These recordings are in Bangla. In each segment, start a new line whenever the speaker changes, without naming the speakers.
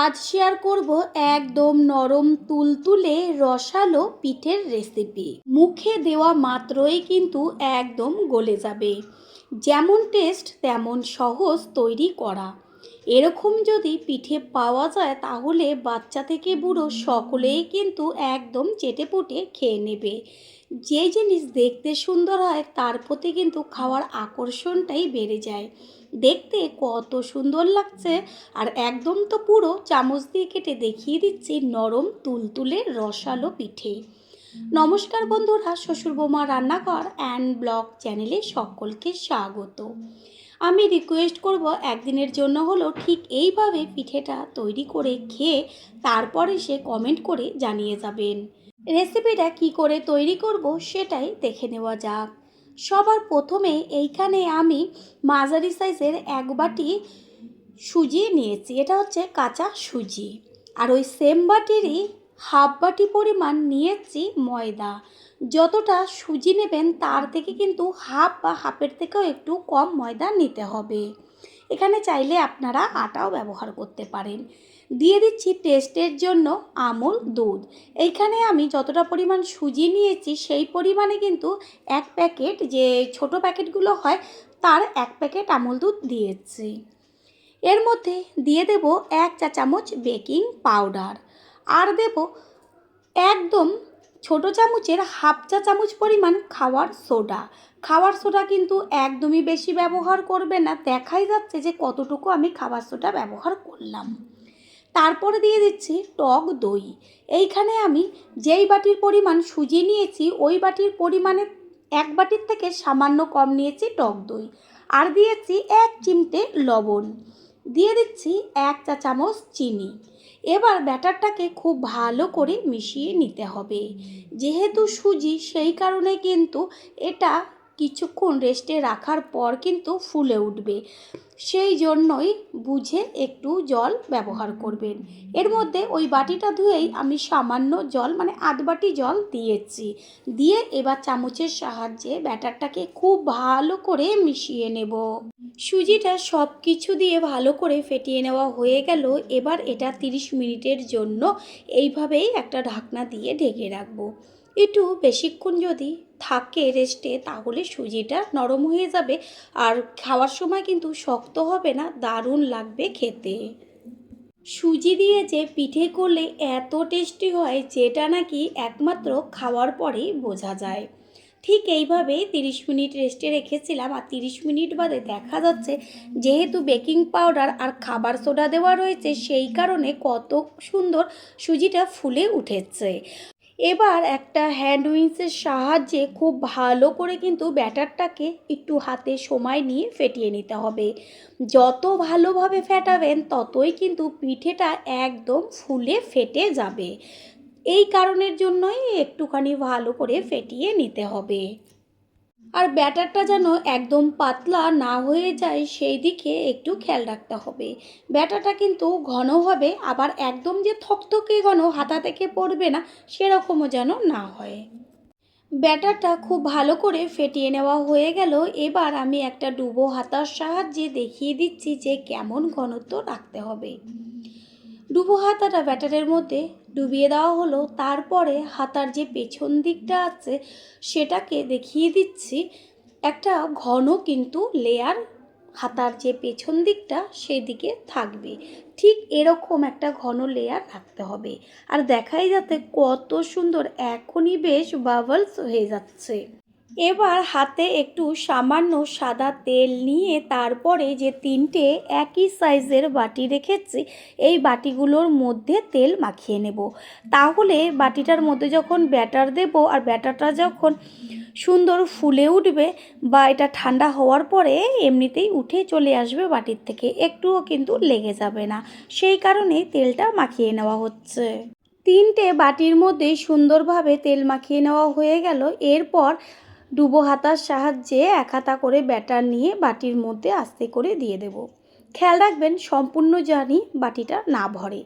আজ শেয়ার করব একদম নরম তুলতুলে রসালো পিঠের রেসিপি মুখে দেওয়া মাত্রই কিন্তু একদম গলে যাবে। যেমন টেস্ট তেমন সহজ তৈরি করা। এরকম যদি পিঠে পাওয়া যায় তাহলে বাচ্চা থেকে বুড়ো সকলেই কিন্তু একদম চেটেপুটে খেয়ে নেবে। যে জিনিস দেখতে সুন্দর হয় তার প্রতি কিন্তু খাওয়ার আকর্ষণটাই বেড়ে যায়। দেখতে কত সুন্দর লাগছে। আর একদম তো পুরো চামচ দিয়ে কেটে দেখিয়ে দিচ্ছি নরম তুলতুলে রসালো পিঠে। নমস্কার বন্ধুরা, শ্বশুর বৌমা রান্নাঘর অ্যান্ড ব্লগ চ্যানেলে সকলকে স্বাগত। আমি রিকোয়েস্ট করব, একদিনের জন্য হলো ঠিক এইভাবে পিঠেটা তৈরি করে খেয়ে তারপরে সে কমেন্ট করে জানিয়ে যাবেন। রেসিপিটা কি করে তৈরি করব সেটাই দেখে নেওয়া যাক। সবার প্রথমে এইখানে আমি মাঝারি সাইজের এক বাটি সুজি নিয়েছি। এটা হচ্ছে কাঁচা সুজি। আর ওই সেম বাটিরই হাফ বাটি পরিমাণ নিয়েছি ময়দা। যতটা সুজি নেবেন তার থেকে কিন্তু হাফ বা হাফের থেকেও একটু কম ময়দা নিতে হবে। এখানে চাইলে আপনারা আটাও ব্যবহার করতে পারেন। দিয়ে দিচ্ছি টেস্টের জন্য আমুল দুধ। এইখানে আমি যতটা পরিমাণ সুজি নিয়েছি, সেই পরিমাণে কিন্তু এক প্যাকেট যে ছোট প্যাকেটগুলো হয়, তার এক প্যাকেট আমুল দুধ দিয়েছি। এর মধ্যে দিয়ে দেব এক চা চামচ বেকিং পাউডার। আর দেব একদম ছোট চামচের হাফ চা চামচ পরিমাণ খাওয়ার সোডা। খাওয়ার সোডা কিন্তু একদমই বেশি ব্যবহার করবে না। দেখাই যাচ্ছে যে কতটুকু আমি খাবার সোডা ব্যবহার করলাম। তারপরে দিয়ে দিচ্ছি টক দই। এইখানে আমি যেই বাটির পরিমাণ সুজি নিয়েছি, ওই বাটির পরিমাণে এক বাটির থেকে সামান্য কম নিয়েছি টক দই। আর দিয়েছি এক চিমটে লবণ। দিয়ে দিচ্ছি এক চা চামচ চিনি। এবার ব্যাটারটাকে খুব ভালো করে মিশিয়ে নিতে হবে। যেহেতু সুজি, সেই কারণে কিন্তু এটা কিছুক্ষণ রেস্টে রাখার পর কিন্তু ফুলে উঠবে। সেই জন্যই বুঝে একটু জল ব্যবহার করবেন। এর মধ্যে ওই বাটিটা ধুয়েই আমি সামান্য জল মানে আধ বাটি জল দিয়েছি। দিয়ে এবার চামচের সাহায্যে ব্যাটারটাকে খুব ভালো করে মিশিয়ে নেব। সুজিটা সব কিছু দিয়ে ভালো করে ফেটিয়ে নেওয়া হয়ে গেল। এবার এটা 30 মিনিটের জন্য এইভাবেই একটা ঢাকনা দিয়ে ঢেকে রাখব। একটু বেশিক্ষণ যদি থাকে রেস্টে তাহলে সুজিটা নরম হয়ে যাবে। আর খাওয়ার সময় কিন্তু শক্ত হবে না, দারুণ লাগবে খেতে। সুজি দিয়ে যে পিঠে করলে এত টেস্টি হয়, যেটা নাকি একমাত্র খাওয়ার পরেই বোঝা যায়। ঠিক এইভাবে তিরিশ মিনিট রেস্টে রেখেছিলাম, আর তিরিশ মিনিট বাদে দেখা যাচ্ছে যেহেতু বেকিং পাউডার আর খাবার সোডা দেওয়া রয়েছে, সেই কারণে কত সুন্দর সুজিটা ফুলে উঠেছে। এবার একটা হ্যান্ড উইন্সের সাহায্যে খুব ভালো করে কিন্তু ব্যাটারটাকে একটু হাতে সময় নিয়ে ফেটিয়ে নিতে হবে। যত ভালোভাবে ফেটাবেন ততই কিন্তু পিঠেটা একদম ফুলে ফেটে যাবে। এই কারণের জন্যই একটুখানি ভালো করে ফেটিয়ে নিতে হবে। আর ব্যাটারটা যেন একদম পাতলা না হয়ে যায়, সেই দিকে একটু খেয়াল রাখতে হবে। ব্যাটারটা কিন্তু ঘন হবে, আবার একদম যে থকথকে ঘন, হাতা থেকে পড়বে না, সেরকমও যেন না হয়। ব্যাটারটা খুব ভালো করে ফেটিয়ে নেওয়া হয়ে গেল। এবার আমি একটা ডুবো হাতার সাহায্যে দেখিয়ে দিচ্ছি যে কেমন ঘনত্ব রাখতে হবে। ডুবো হাতাটা ব্যাটারের মধ্যে ডুবিয়ে দেওয়া হলো, তারপরে হাতার যে পেছন দিকটা আছে সেটাকে দেখিয়ে দিচ্ছি। একটা ঘন কিন্তু লেয়ার হাতার যে পেছন দিকটা সেদিকে থাকবে। ঠিক এরকম একটা ঘন লেয়ার রাখতে হবে। আর দেখাই যাতে কত সুন্দর এখনই বেশ বাবলস হয়ে যাচ্ছে। এবার হাতে একটু সামান্য সাদা তেল নিয়ে তারপরে যে তিনটে একই সাইজের বাটি রেখেছি, এই বাটিগুলোর মধ্যে তেল মাখিয়ে নেব। তাহলে বাটিটার মধ্যে যখন ব্যাটার দেব আর ব্যাটারটা যখন সুন্দর ফুলে উঠবে বা এটা ঠান্ডা হওয়ার পরে এমনিতেই উঠে চলে আসবে বাটির থেকে, একটুও কিন্তু লেগে যাবে না। সেই কারণেই তেলটা মাখিয়ে নেওয়া হচ্ছে। তিনটে বাটির মধ্যে সুন্দরভাবে তেল মাখিয়ে নেওয়া হয়ে গেল। এরপর ডুবো হাতার সাহায্যে এক হাতা করে ব্যাটার নিয়ে বাটির মধ্যে আস্তে করে দিয়ে দেব। খেয়াল রাখবেন, সম্পূর্ণ জানি বাটিটা না ভরে।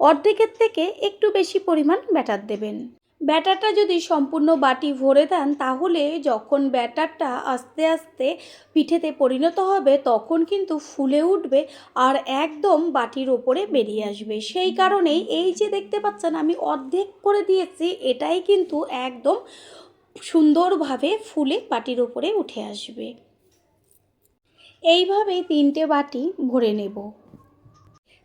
অর্ধেকের থেকে একটু বেশি পরিমাণ ব্যাটার দেবেন। ব্যাটারটা যদি সম্পূর্ণ বাটি ভরে দেন, তাহলে যখন ব্যাটারটা আস্তে আস্তে পিঠেতে পরিণত হবে, তখন কিন্তু ফুলে উঠবে আর একদম বাটির ওপরে বেরিয়ে আসবে। সেই কারণেই এই যে দেখতে পাচ্ছেন, আমি অর্ধেক করে দিয়েছি, এটাই কিন্তু একদম সুন্দরভাবে ফুলে বাটির ওপরে উঠে আসবে। এইভাবেই তিনটে বাটি ভরে নেব।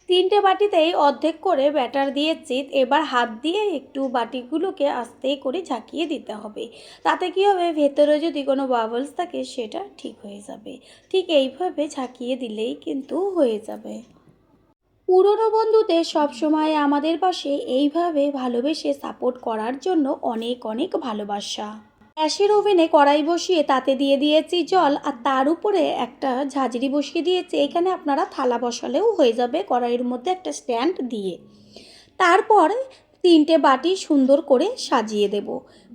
তিনটে বাটিতেই অর্ধেক করে ব্যাটার দিয়েছি এবার হাত দিয়ে একটু বাটিগুলোকে আস্তে করে ঝাঁকিয়ে দিতে হবে। তাতে কী হবে? ভেতরে যদি কোনো বাবলস থাকে সেটা ঠিক হয়ে যাবে। ঠিক এইভাবে ঝাঁকিয়ে দিলেই কিন্তু হয়ে যাবে। পুরনো বন্ধুদের সবসময় আমাদের পাশে এইভাবে ভালোবেসে সাপোর্ট করার জন্য অনেক অনেক ভালোবাসা। গ্যাসের ওভেনে কড়াই বসিয়ে তাতে দিয়ে দিয়েছি জল আর তার উপরে একটা ঝাঁঝরি বসিয়ে দিয়েছি। এখানে আপনারা থালা বসালেও হয়ে যাবে কড়াইয়ের মধ্যে একটা স্ট্যান্ড দিয়ে। তারপর তিনটে বাটি সুন্দর করে সাজিয়ে দেব।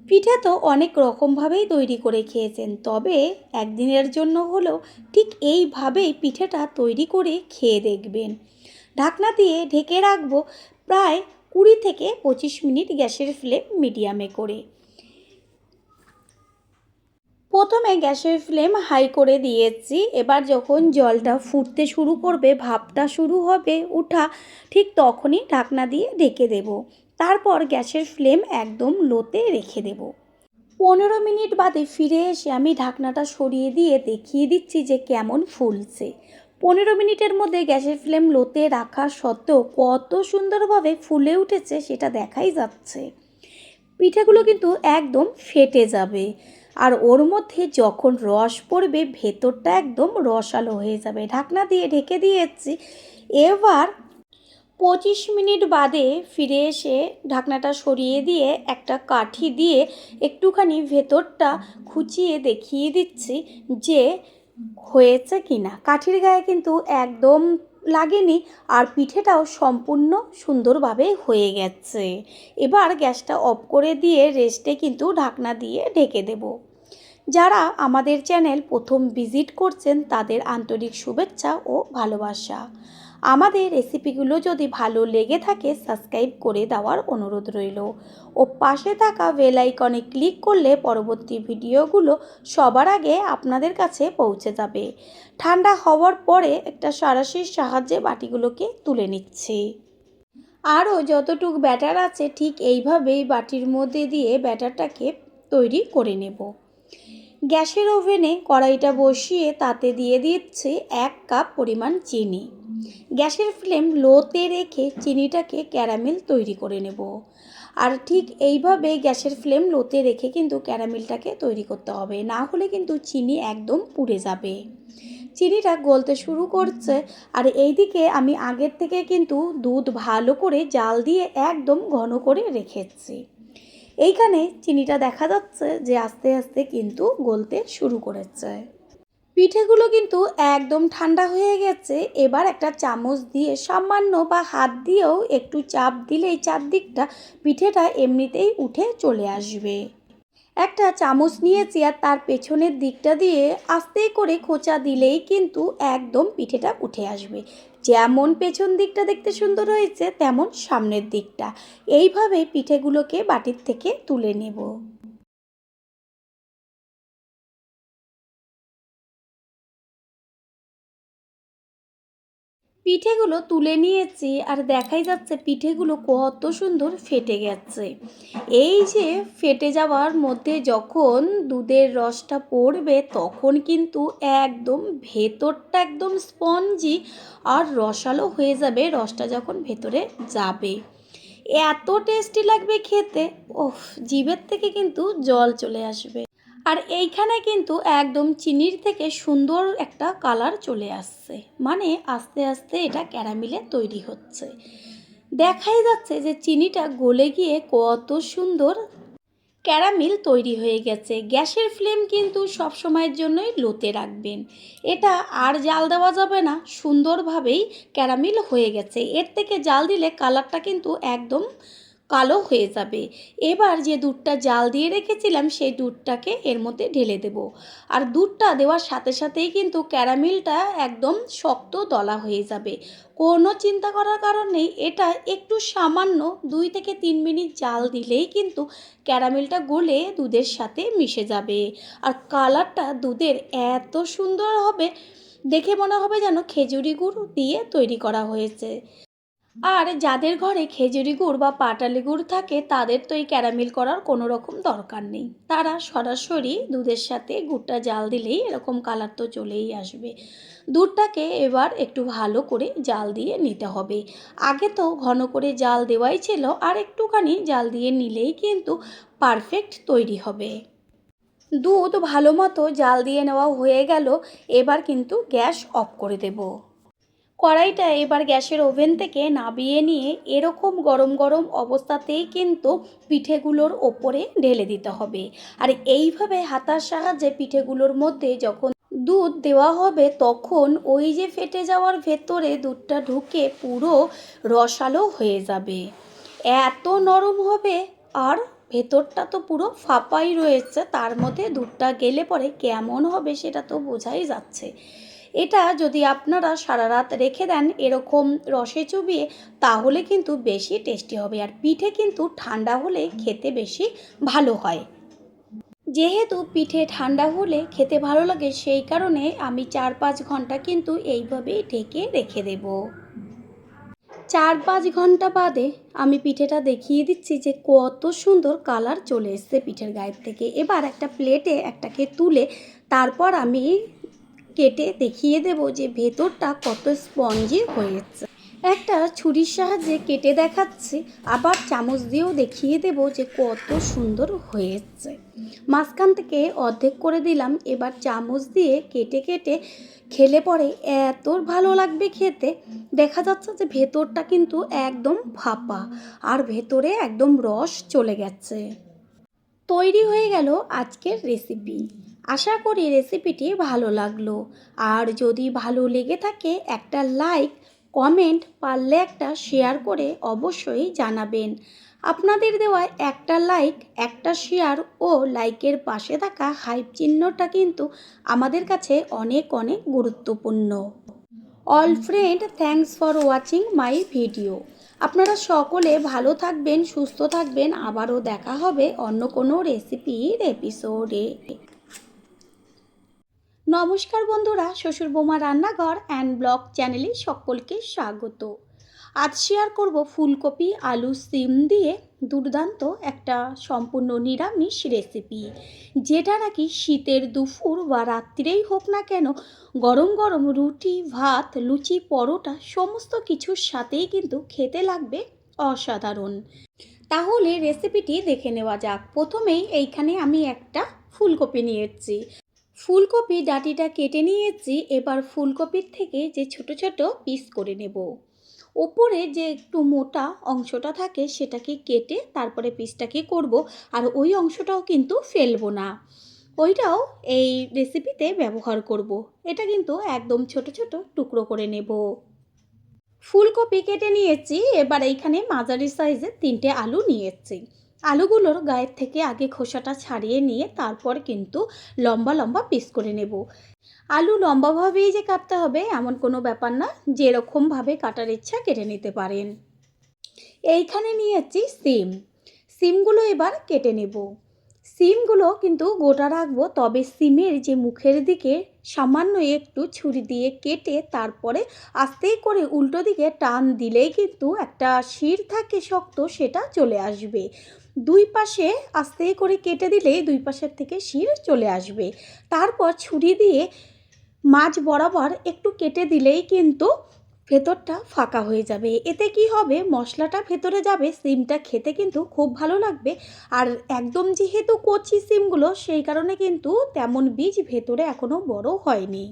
পিঠে তো অনেক রকমভাবেই তৈরি করে খেয়েছেন, তবে একদিনের জন্য হলেও ঠিক এইভাবেই পিঠেটা তৈরি করে খেয়ে দেখবেন। ঢাকনা দিয়ে ঢেকে রাখব প্রায় কুড়ি থেকে পঁচিশ মিনিট গ্যাসের ফ্লেম মিডিয়ামে করে। প্রথমে গ্যাসের ফ্লেম হাই করে দিয়েছি। এবার যখন জলটা ফুটতে শুরু করবে, ভাপটা শুরু হবে, উঠা, ঠিক তখনই ঢাকনা দিয়ে ঢেকে দেব। তারপর গ্যাসের ফ্লেম একদম লোতে রেখে দেব। পনেরো মিনিট বাদে ফিরে এসে আমি ঢাকনাটা সরিয়ে দিয়ে দেখিয়ে দিচ্ছি যে কেমন ফুলছে। পনেরো মিনিটের মধ্যে গ্যাসের ফ্লেম লোতে রাখা সত্ত্বেও কত সুন্দরভাবে ফুলে উঠেছে সেটা দেখাই যাচ্ছে। পিঠেগুলো কিন্তু একদম ফেটে যাবে। আর ওর মধ্যে যখন রস পড়বে, ভেতরটা একদম রসালো হয়ে যাবে। ঢাকনা দিয়ে ঢেকে দিয়েছি। এবার পঁচিশ মিনিট বাদে ফিরে এসে ঢাকনাটা সরিয়ে দিয়ে একটা কাঠি দিয়ে একটুখানি ভেতরটা খুঁচিয়ে দেখিয়ে দিচ্ছি যে হয়েছে কি না কাঠির গায়ে কিন্তু একদম লাগেনি আর পিঠেটাও সম্পূর্ণ সুন্দরভাবে হয়ে গেছে। এবার গ্যাসটা অফ করে দিয়ে রেস্টে কিন্তু ঢাকনা দিয়ে ঢেকে দেব। যারা আমাদের চ্যানেল প্রথম ভিজিট করছেন তাদের আন্তরিক শুভেচ্ছা ও ভালোবাসা। আমাদের রেসিপিগুলো যদি ভালো লেগে থাকে, সাবস্ক্রাইব করে দেওয়ার অনুরোধ রইল। ও পাশে থাকা বেল আইকনে ক্লিক করলে পরবর্তী ভিডিওগুলো সবার আগে আপনাদের কাছে পৌঁছে যাবে। ঠান্ডা হওয়ার পরে একটা সারাশির সাহায্যে বাটিগুলোকে তুলে নিচ্ছি। আরও যতটুক ব্যাটার আছে, ঠিক এইভাবেই বাটির মধ্যে দিয়ে ব্যাটারটাকে তৈরি করে নেব। গ্যাসের ওভেনে কড়াইটা বসিয়ে তাতে দিয়ে দিচ্ছি এক কাপ পরিমাণ চিনি। গ্যাসের ফ্লেম লোতে রেখে চিনিটাকে ক্যারামেল তৈরি করে নেব। আর ঠিক এইভাবে গ্যাসের ফ্লেম লোতে রেখে কিন্তু ক্যারামেলটাকে তৈরি করতে হবে। না হলে কিন্তু চিনি একদম পুড়ে যাবে। চিনিটা গলতে শুরু করছে। আর এইদিকে আমি আগের থেকে কিন্তু দুধ ভালো করে জাল দিয়ে একদম ঘন করে রেখেছি। এইখানে চিনিটা দেখা যাচ্ছে যে আস্তে আস্তে কিন্তু গলতে শুরু করেছে। পিঠেগুলো কিন্তু একদম ঠান্ডা হয়ে গেছে। এবার একটা চামচ দিয়ে সামান্য বা হাত দিয়েও একটু চাপ দিলেই চারদিকটা পিঠেটা এমনিতেই উঠে চলে আসবে। একটা চামচ নিয়েছি আর তার পেছনের দিকটা দিয়ে আস্তে করে খোঁচা দিলেই কিন্তু একদম পিঠেটা উঠে আসবে। যেমন পেছন দিকটা দেখতে সুন্দর হয়েছে, তেমন সামনের দিকটা। এইভাবে পিঠেগুলোকে বাটির থেকে তুলে নেব। পিঠেগুলো তুলে নিয়েছি আর দেখাই যাচ্ছে পিঠেগুলো কত সুন্দর ফেটে গেছে। এই যে ফেটে যাওয়ার মধ্যে যখন দুধের রসটা পড়বে তখন কিন্তু একদম ভেতরটা একদম স্পঞ্জি আর রসালো হয়ে যাবে, রসটা যখন ভেতরে যাবে। এত টেস্টি লাগবে খেতে ওফ জিভের থেকে কিন্তু জল চলে আসবে। আর এইখানে কিন্তু একদম চিনির থেকে সুন্দর একটা কালার চলে আসছে। মানে আস্তে আস্তে এটা ক্যারামিলে তৈরি হচ্ছে। দেখাই যাচ্ছে যে চিনিটা গলে গিয়ে কত সুন্দর ক্যারামিল তৈরি হয়ে গেছে। গ্যাসের ফ্লেম কিন্তু সব সময়ের জন্যই লোতে রাখবেন। এটা আর জাল দেওয়া যাবে না, সুন্দরভাবেই ক্যারামিল হয়ে গেছে। এর থেকে জাল দিলে কালারটা কিন্তু একদম কালো হয়ে যাবে। এবার যে দুধটা জাল দিয়ে রেখেছিলাম, সেই দুধটাকে এর মধ্যে ঢেলে দেব। আর দুধটা দেওয়ার সাথে সাথেই কিন্তু ক্যারামেলটা একদম শক্ত দলা হয়ে যাবে। কোনো চিন্তা করার কারণ নেই, এটা একটু সামান্য দুই থেকে তিন মিনিট জাল দিলেই কিন্তু ক্যারামেলটা গলে দুধের সাথে মিশে যাবে। আর কালারটা দুধের এত সুন্দর হবে, দেখে মনে হবে যেন খেজুরি গুড় দিয়ে তৈরি করা হয়েছে। আর যাদের ঘরে খেজুরি গুড় বা পাটালি গুড় থাকে, তাদের তো এই ক্যারামেল করার কোনো রকম দরকার নেই। তারা সরাসরি দুধের সাথে গুড়টা জাল দিলেই এরকম কালার তো চলেই আসবে। দুধটাকে এবার একটু ভালো করে জাল দিয়ে নিতে হবে। আগে তো ঘন করে জাল দেওয়াই ছিল, আর একটুখানি জাল দিয়ে নিলেই কিন্তু পারফেক্ট তৈরি হবে। দুধ ভালো মতো জাল দিয়ে নেওয়া হয়ে গেল, এবার কিন্তু গ্যাস অফ করে দেব। কড়াইটা এবার গ্যাসের ওভেন থেকে নাবিয়ে নিয়ে এরকম গরম গরম অবস্থাতেই কিন্তু পিঠেগুলোর ওপরে ঢেলে দিতে হবে। আর এইভাবে হাতার সাহায্যে পিঠেগুলোর মধ্যে যখন দুধ দেওয়া হবে, তখন ওই যে ফেটে যাওয়ার ভেতরে দুধটা ঢুকে পুরো রসালো হয়ে যাবে। এত নরম হবে, আর ভেতরটা তো পুরো ফাঁপাই রয়েছে, তার মধ্যে দুধটা গেলে পরে কেমন হবে সেটা তো বোঝাই যাচ্ছে। এটা যদি আপনারা সারা রাত রেখে দেন এরকম রসে চুবিয়ে, তাহলে কিন্তু বেশি টেস্টি হবে। আর পিঠে কিন্তু ঠান্ডা হলে খেতে বেশি ভালো হয়। যেহেতু পিঠে ঠান্ডা হলে খেতে ভালো লাগে, সেই কারণে আমি চার পাঁচ ঘণ্টা কিন্তু এইভাবেই ঢেকে রেখে দেব। চার পাঁচ ঘণ্টা বাদে আমি পিঠেটা দেখিয়ে দিচ্ছি যে কত সুন্দর কালার চলে এসছে পিঠের গায়ের থেকে। এবার একটা প্লেটে একটাকে তুলে, তারপর আমি কেটে দেখিয়ে দেব যে ভেতরটা কত স্পঞ্জি হয়েছে। একটা ছুরির সাহায্যে কেটে দেখাচ্ছি, আবার চামচ দিয়েও দেখিয়ে দেব যে কত সুন্দর হয়েছে। মাঝখান থেকে অর্ধেক করে দিলাম, এবার চামচ দিয়ে কেটে কেটে খেলে পরে এত ভালো লাগবে খেতে। দেখা যাচ্ছে যে ভেতরটা কিন্তু একদম ফাঁপা, আর ভেতরে একদম রস চলে গেছে। তৈরি হয়ে গেল আজকের রেসিপি আশা করি রেসিপিটি ভালো লাগল। আর যদি ভালো লেগে থাকে, একটা লাইক কমেন্ট পারলে একটা শেয়ার করে অবশ্যই জানাবেন। আপনাদের দেওয়া একটা লাইক একটা শেয়ার ও লাইকের পাশে থাকা হাইপ চিহ্নটা কিন্তু আমাদের কাছে অনেক অনেক গুরুত্বপূর্ণ। All friend thanks for watching my video আপনারা সকলে ভালো থাকবেন, সুস্থ থাকবেন। আবারও দেখা হবে অন্য কোনো রেসিপির এপিসোডে নমস্কার বন্ধুরা, শ্বশুর বোমা রান্নাঘর অ্যান্ড ব্লগ চ্যানেলে সকলকে স্বাগত। আজ শেয়ার করব ফুলকপি, আলু, সিম দিয়ে দুর্দান্ত একটা সম্পূর্ণ নিরামিষ রেসিপি যেটা নাকি শীতের দুপুর বা রাত্রিরেই হোক না কেন, গরম গরম রুটি, ভাত, লুচি, পরোটা সমস্ত কিছুর সাথেই কিন্তু খেতে লাগবে অসাধারণ। তাহলে রেসিপিটি দেখে নেওয়া যাক। প্রথমেই এইখানে আমি একটা ফুলকপি নিয়েছি। ফুলকপি ডাঁটিটা কেটে নিয়েছি, এবার ফুলকপির থেকে যে ছোট ছোট পিস করে নেব। ওপরে যে একটু মোটা অংশটা থাকে, সেটাকে কেটে তারপরে পিসটাকে করব, আর ওই অংশটাও কিন্তু ফেলব না। ওইটাও এই রেসিপিতে ব্যবহার করব। এটা কিন্তু একদম ছোট ছোট টুকরো করে নেব। ফুলকপি কেটে নিয়েছি, এবার এইখানে মাঝারি সাইজের তিনটে আলু নিয়েছি। আলুগুলোর গায়ের থেকে আগে খোসাটা ছাড়িয়ে নিয়ে তারপর কিন্তু লম্বা লম্বা পিস করে নেব। আলু লম্বাভাবেই যে কাটতে হবে এমন কোনো ব্যাপার না, যেরকমভাবে কাটার ইচ্ছা কেটে নিতে পারেন। এইখানে নিয়েছি সিম। সিমগুলো এবার কেটে নেব। সিমগুলো কিন্তু গোটা রাখব, তবে সিমের যে মুখের দিকে সামান্য একটু ছুরি দিয়ে কেটে তারপরে আস্তে করে উল্টো দিকে টান দিলেই কিন্তু একটা শির থাকে শক্ত, সেটা চলে আসবে। দুই পাশে আস্তে করে কেটে দিলে দুই পাশের থেকে শির চলে আসবে। তারপর ছুরি দিয়ে মাছ বরাবর একটু কেটে দিলেই কিন্তু ভেতরটা ফাঁকা হয়ে যাবে। এতে কি হবে? মশলাটা ভেতরে যাবে, সিমটা খেতে কিন্তু খুব ভালো লাগবে। আর একদম যেহেতু কচি সিমগুলো, সেই কারণে কিন্তু তেমন বীজ ভেতরে এখনও বড় হয়নি।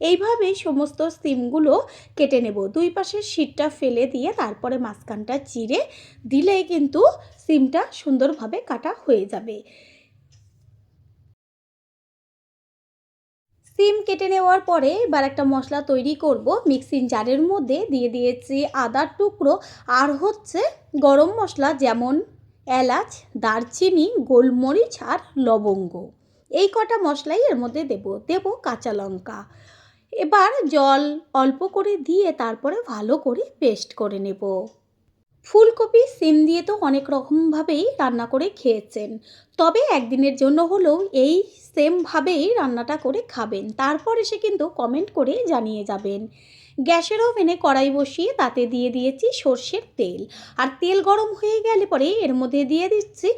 এইভাবেই সমস্ত সিমগুলো কেটে নেব। দুই পাশের শীতটা ফেলে দিয়ে তারপরে মাঝখানটা চিরে দিলে কিন্তু সিমটা সুন্দরভাবে কাটা হয়ে যাবে। সিম কেটে নেওয়ার পরে এবার একটা মশলা তৈরি করব। মিক্সিং জারের মধ্যে দিয়ে দিয়েছি আদার টুকরো। আর হচ্ছে গরম মশলা যেমন এলাচ, দারচিনি, গোলমরিচ আর লবঙ্গ। এই কটা মশলাই এর মধ্যে দেব। দেব কাঁচা লঙ্কা। এবার জল অল্প করে দিয়ে তারপরে ভালো করে পেস্ট করে নেব। ফুলকপি, সিম দিয়ে তো অনেক রকমভাবেই রান্না করে খেয়েছেন। তবে একদিনের জন্য হলেও এই সেমভাবেই রান্নাটা করে খাবেন। তারপর এসে কিন্তু কমেন্ট করে জানিয়ে যাবেন। গ্যাসের ওভেনে কড়াই বসিয়ে তাতে দিয়ে দিয়েছি সর্ষের তেল। আর তেল গরম হয়ে গেলে পরে এর মধ্যে দিয়ে দিচ্ছি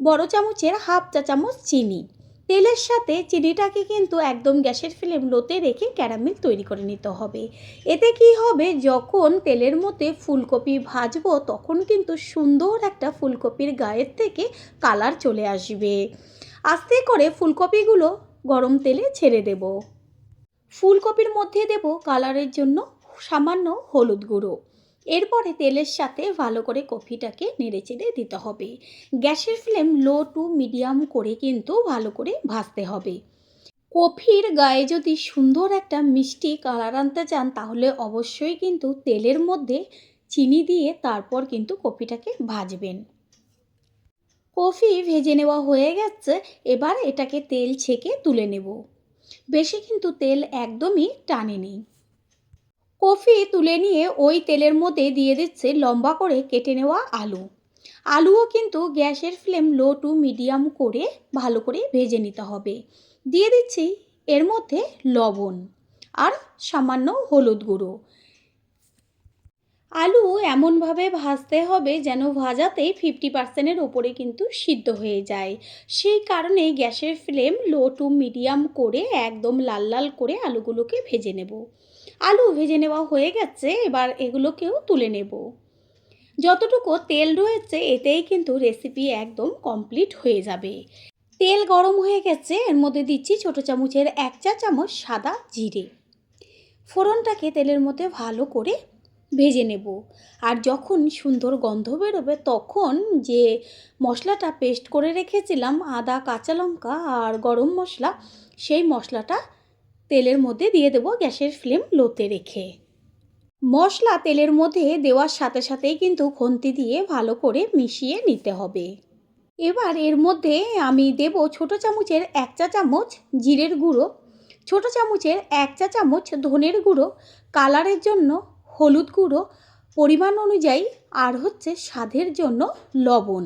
বড় চামচের হাফ চা চামচ চিনি। তেলের সাথে চিনিটাকে কিন্তু একদম গ্যাসের ফ্লেম লোতে রেখে ক্যারামেল তৈরি করে নিতে হবে। এতে কি হবে? যখন তেলের মধ্যে ফুলকপি ভাজবো, তখন কিন্তু সুন্দর একটা ফুলকপির গায়ের থেকে কালার চলে আসবে। আস্তে করে ফুলকপিগুলো গরম তেলে ছেড়ে দেব। ফুলকপির মধ্যে দেব কালারের জন্য সামান্য হলুদ গুঁড়ো। এরপরে তেলের সাথে ভালো করে কফিটাকে নেড়ে চেড়ে দিতে হবে। গ্যাসের ফ্লেম লো টু মিডিয়াম করে কিন্তু ভালো করে ভাজতে হবে। কফির গায়ে যদি সুন্দর একটা মিষ্টি কালার আনতে চান, তাহলে অবশ্যই কিন্তু তেলের মধ্যে চিনি দিয়ে তারপর কিন্তু কফিটাকে ভাজবেন। কফি ভেজে নেওয়া হয়ে গেছে, এবার এটাকে তেল ছেঁকে তুলে নেব। বেশি কিন্তু তেল একদমই টানে টানেনি। কফি তুলে নিয়ে ওই তেলের মধ্যে দিয়ে দিচ্ছে লম্বা করে কেটে নেওয়া আলু। আলুও কিন্তু গ্যাসের ফ্লেম লো টু মিডিয়াম করে ভালো করে ভেজে নিতে হবে। দিয়ে দিচ্ছি এর মধ্যে লবণ আর সামান্য হলুদ গুঁড়ো। আলু এমনভাবে ভাজতে হবে যেন ভাজাতে ফিফটি পার্সেন্টের ওপরে কিন্তু সিদ্ধ হয়ে যায়। সেই কারণে গ্যাসের ফ্লেম লো টু মিডিয়াম করে একদম লাল লাল করে আলুগুলোকে ভেজে নেব। আলু ভেজে নেওয়া হয়ে গেছে, এবার এগুলোকেও তুলে নেব। যতটুকু তেল রয়েছে, এতেই কিন্তু রেসিপি একদম কমপ্লিট হয়ে যাবে। তেল গরম হয়ে গেছে, এর মধ্যে দিচ্ছি ছোটো চামচের এক চা চামচ সাদা জিরে। ফোড়নটাকে তেলের মধ্যে ভালো করে ভেজে নেব। আর যখন সুন্দর গন্ধ বেরোবে, তখন যে মশলাটা পেস্ট করে রেখেছিলাম, আদা, কাঁচা লঙ্কা আর গরম মশলা, সেই মশলাটা তেলের মধ্যে দিয়ে দেবো গ্যাসের ফ্লেম লোতে রেখে। মশলা তেলের মধ্যে দেওয়ার সাথে সাথেই কিন্তু খন্তি দিয়ে ভালো করে মিশিয়ে নিতে হবে। এবার এর মধ্যে আমি দেব ছোট চামচের এক চা চামচ জিরের গুঁড়ো, ছোট চামচের এক চা চামচ ধনের গুঁড়ো, কালারের জন্য হলুদ গুঁড়ো, পরিমাণ অনুযায়ী আর হচ্ছে স্বাদের জন্য লবণ।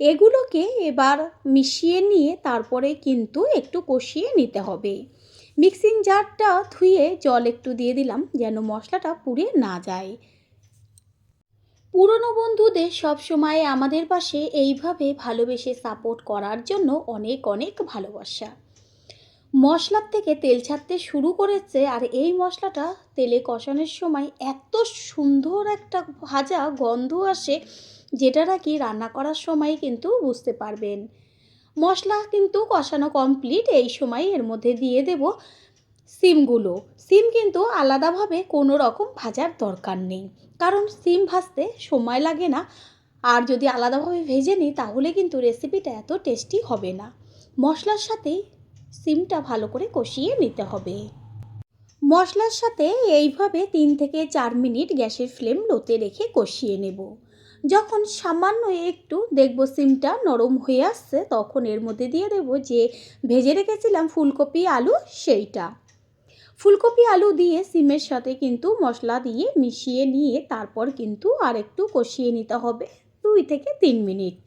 এগুলোকে এবার মিশিয়ে নিয়ে তারপরে কিন্তু একটু কষিয়ে নিতে হবে। মিক্সিং জারটা ধুয়ে জল একটু দিয়ে দিলাম যেন মশলাটা পুড়ে না যায়। পুরনো বন্ধুদের সবসময় আমাদের পাশে এইভাবে ভালোবেসে সাপোর্ট করার জন্য অনেক অনেক ভালোবাসা। মশলার থেকে তেল ছাড়তে শুরু করেছে আর এই মশলাটা তেলে কষানোর সময় এত সুন্দর একটা ভাজা গন্ধ আসে যেটা নাকি রান্না করার সময় কিন্তু বুঝতে পারবেন। মশলা কিন্তু কষানো কমপ্লিট এই সময় এর মধ্যে দিয়ে দেব সিমগুলো। সিম কিন্তু আলাদাভাবে কোনো রকম ভাজার দরকার নেই, কারণ সিম ভাজতে সময় লাগে না। আর যদি আলাদাভাবে ভেজে নিই, তাহলে কিন্তু রেসিপিটা এত টেস্টি হবে না। মশলার সাথেই সিমটা ভালো করে কষিয়ে নিতে হবে। মশলার সাথে এইভাবে তিন থেকে চার মিনিট গ্যাসের ফ্লেম লোতে রেখে কষিয়ে নেব। যখন সামান্য একটু দেখব সিমটা নরম হয়ে আসছে, তখন এর মধ্যে দিয়ে দেব যে ভেজে রেখেছিলাম ফুলকপি, আলু, সেইটা। ফুলকপি, আলু দিয়ে সিমের সাথে কিন্তু মশলা দিয়ে মিশিয়ে নিয়ে তারপর কিন্তু আর একটু কষিয়ে নিতে হবে দুই থেকে তিন মিনিট।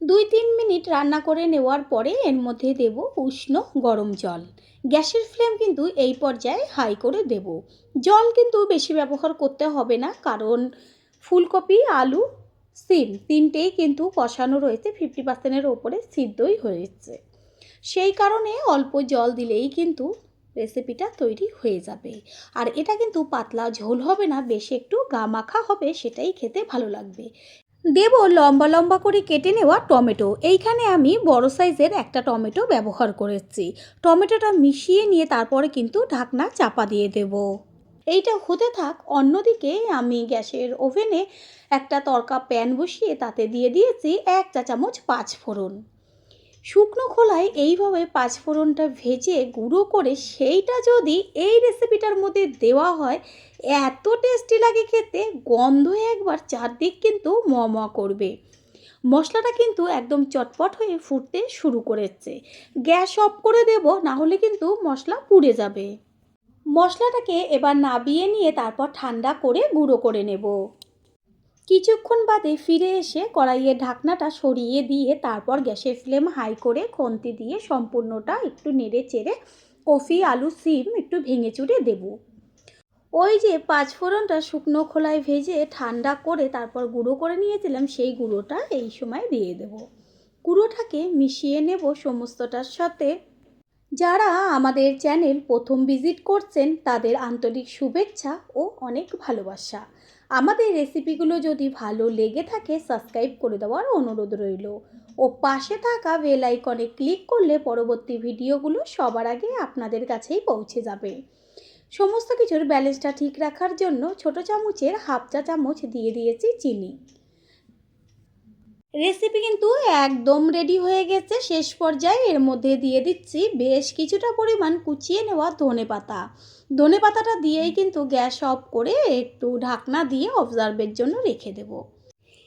দুই তিন মিনিট রান্না করে নেওয়ার পরে এর মধ্যে দেব উষ্ণ গরম জল। গ্যাসের ফ্লেম কিন্তু এই পর্যায়ে হাই করে দেব। জল কিন্তু বেশি ব্যবহার করতে হবে না, কারণ ফুলকপি, আলু, সিম তিনটেই কিন্তু কষানো রয়েছে ফিফটি পার্সেন্টের ওপরে সিদ্ধই হয়েছে। সেই কারণে অল্প জল দিলেই কিন্তু রেসিপিটা তৈরি হয়ে যাবে। আর এটা কিন্তু পাতলা ঝোল হবে না, বেশি একটু গা মাখা হবে, সেটাই খেতে ভালো লাগবে। দেব লম্বা লম্বা করে কেটে নেওয়া টমেটো। এইখানে আমি বড় সাইজের একটা টমেটো ব্যবহার করেছি। টমেটোটা মিশিয়ে নিয়ে তারপরে কিন্তু ঢাকনা চাপা দিয়ে দেব। এইটা হতে থাক, অন্যদিকে আমি গ্যাসের ওভেনে একটা তরকা প্যান বসিয়ে তাতে দিয়ে দিয়েছি এক চা চামচ পাঁচ ফোড়ন। শুকনো খোলায় এইভাবে পাঁচফোড়নটা ভেজে গুঁড়ো করে সেইটা যদি এই রেসিপিটার মধ্যে দেওয়া হয়, এত টেস্টি লাগে খেতে, গন্ধ একবার চারদিক কিন্তু ম করবে। মশলাটা কিন্তু একদম চটপট হয়ে ফুটতে শুরু করেছে। গ্যাস অফ করে দেব না হলে কিন্তু মশলা পুড়ে যাবে। মশলাটাকে এবার নাবিয়ে নিয়ে তারপর ঠান্ডা করে গুঁড়ো করে নেব। কিছুক্ষণ বাদে ফিরে এসে কড়াইয়ের ঢাকনাটা সরিয়ে দিয়ে তারপর গ্যাসের ফ্লেম হাই করে খন্তি দিয়ে সম্পূর্ণটা একটু নেড়ে চেড়ে কফি, আলু, সিম একটু ভেঙে চুড়ে দেবো। ওই যে পাঁচফোড়নটা শুকনো খোলায় ভেজে ঠান্ডা করে তারপর গুঁড়ো করে নিয়েছিলাম, সেই গুঁড়োটা এই সময় দিয়ে দেব। গুঁড়োটাকে মিশিয়ে নেব সমস্তটার সাথে। যারা আমাদের চ্যানেল প্রথম ভিজিট করছেন, তাদের আন্তরিক শুভেচ্ছা ও অনেক ভালোবাসা। আমাদের রেসিপিগুলো যদি ভালো লেগে থাকে, সাবস্ক্রাইব করে দেওয়ার অনুরোধ রইল। ও পাশে থাকা বেল আইকনে ক্লিক করলে পরবর্তী ভিডিওগুলো সবার আগে আপনাদের কাছেই পৌঁছে যাবে। সমস্ত কিছুর ব্যালেন্সটা ঠিক রাখার জন্য ছোট চামচের হাফ চা চামচ দিয়ে দিয়েছি চিনি। রেসিপি কিন্তু একদম রেডি হয়ে গেছে। শেষ পর্যায়ে এর মধ্যে দিয়ে দিচ্ছি বেশ কিছুটা পরিমাণ কুচিয়ে নেওয়া ধনে পাতা। ধনে পাতাটা দিয়েই কিন্তু গ্যাস অফ করে একটু ঢাকনা দিয়ে অবজার্ভের জন্য রেখে দেব।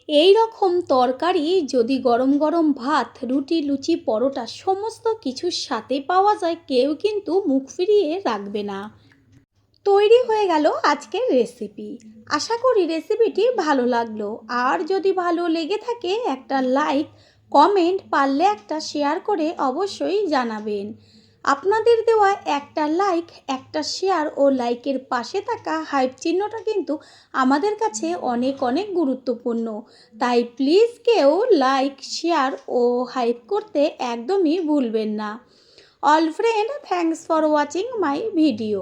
এই রকম তরকারি যদি গরম গরম ভাত, রুটি, লুচি, পরোটা সমস্ত কিছুর সাথে পাওয়া যায়, কেউ কিন্তু মুখ ফিরিয়ে রাখবে না। তৈরি হয়ে গেল আজকের রেসিপি আশা করি রেসিপিটি ভালো লাগল। আর যদি ভালো লেগে থাকে একটা লাইক কমেন্ট পারলে একটা শেয়ার করে অবশ্যই জানাবেন। আপনাদের দেওয়া একটা লাইক একটা শেয়ার ও লাইকের পাশে থাকা হাইপ চিহ্নটা কিন্তু আমাদের কাছে অনেক অনেক গুরুত্বপূর্ণ। তাই প্লিজ কেউ লাইক শেয়ার ও হাইপ করতে একদমই ভুলবেন না। All friend thanks for watching my video